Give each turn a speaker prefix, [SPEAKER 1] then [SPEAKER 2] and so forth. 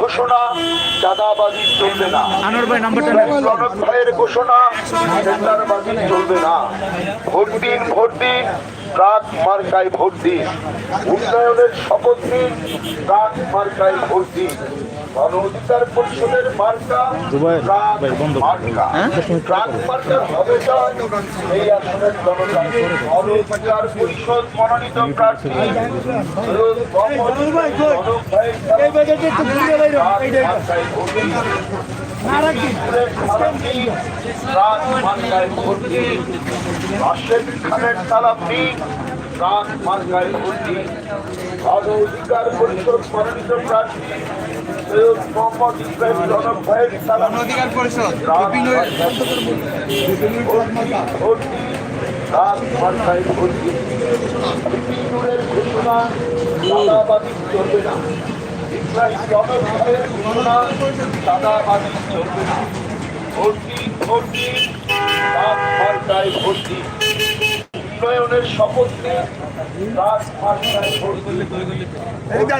[SPEAKER 1] ঘোষণা চাঁদাবাজি চলবে না। প্রণব ভাইয়ের ঘোষণা টেন্ডারবাজি চলবে না। ভোট দিন ভোট দিন। রাত মার্কায় ভোট দিন উন্নয়নের শপথ দিন রাত মার্কায় ভোট দিন গণ অধিকার পরিষদের মার্কা। রাত মার্কা রাত মার্কার হবে এই আসনের জনতা গণ পরিষদ মনোনীত প্রার্থী ভোট দিন রাশেদ খানের রাত মার্কায় ভর্তি গণ অধিকার পরিষদ মনোনীত প্রার্থী। সৈয়দ মোহাম্মদ ইসরাইল জনক ভাইয়ের
[SPEAKER 2] অধিকার পরিষদ
[SPEAKER 1] বিপিনুরের ঘোষণা চাঁদাবাজি চলবে না। ইসরাইল জনক ভাইয়ের ঘোষণা চলবে না। ভর্তি ভর্তি রাত মার্কায় ভর্তি উন্নয়নের শপথ নিয়ে ভর্তি